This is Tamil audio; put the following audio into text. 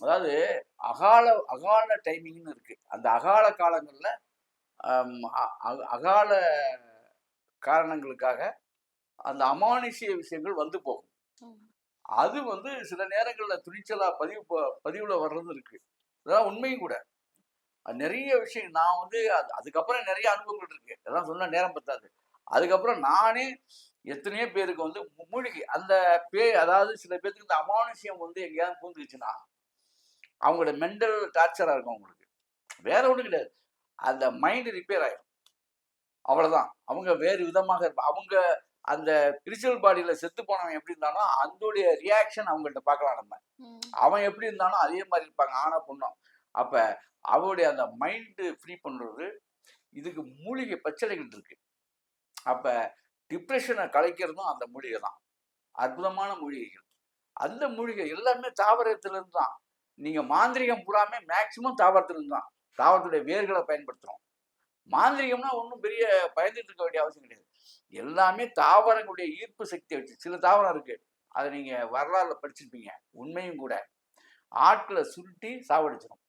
அதாவது அகால அகால டைமிங்னு இருக்கு. அந்த அகால காலங்களில் அகால காரணங்களுக்காக அந்த அமானுஷ்ய விஷயங்கள் வந்து போகும். அது வந்து சில நேரங்களில் துணிச்சலா பதிவு பதிவுல வர்றது இருக்கு. அதான் உண்மையும் கூட. நிறைய விஷயம் நான் வந்து அது அதுக்கப்புறம் நிறைய அனுபவங்கள் இருக்கு. அதெல்லாம் சொன்ன நேரம் பத்தாது. அதுக்கப்புறம் நானே எத்தனையோ பேருக்கு வந்து மூலிகை அந்த பே அதாவது சில பேருக்கு இந்த அமானுஷ்யம் வந்து எங்கேயாவது பூந்துக்குச்சுன்னா அவங்களோட மென்டல் டார்ச்சரா இருக்கும் அவங்களுக்கு. வேற ஒண்ணும் கிடையாது. அந்த மைண்ட் ரிப்பேர் ஆயிடும் அவ்வளவுதான். அவங்க வேறு விதமாக இருப்பாங்க அவங்க அந்த ஸ்பிரிச்சுவல் பாடியில செத்து போனவன் எப்படி இருந்தானோ அதோடைய ரியாக்ஷன் அவங்கள்ட்ட பார்க்கலாம் நம்ம. அவன் எப்படி இருந்தானோ அதே மாதிரி இருப்பாங்க. ஆனா பொண்ணும் அப்ப அவருடைய அந்த மைண்டு ஃப்ரீ பண்றது இதுக்கு மூலிகை பச்சளைகள் இருக்கு. அப்ப டிப்ரெஷனை கலைக்கிறதும் அந்த மூலிகை தான் அற்புதமான மூலிகைகள். அந்த மூலிகை எல்லாமே தாவரத்திலிருந்து தான். நீங்க மாந்திரிகம் பூராமே மேக்சிமம் தாவரத்திலிருந்து தான். தாவரத்துடைய வேர்களை பயன்படுத்துறோம். மாந்திரிகம்னா ஒன்றும் பெரிய பயந்துட்டு இருக்க வேண்டிய அவசியம் கிடையாது. எல்லாமே தாவரங்களுடைய ஈர்ப்பு சக்தியை வச்சு சில தாவரம் இருக்கு. அதை நீங்க வரலாறுல படிச்சிருப்பீங்க. உண்மையும் கூட. ஆட்களை சுருட்டி சாவடிச்சிடும்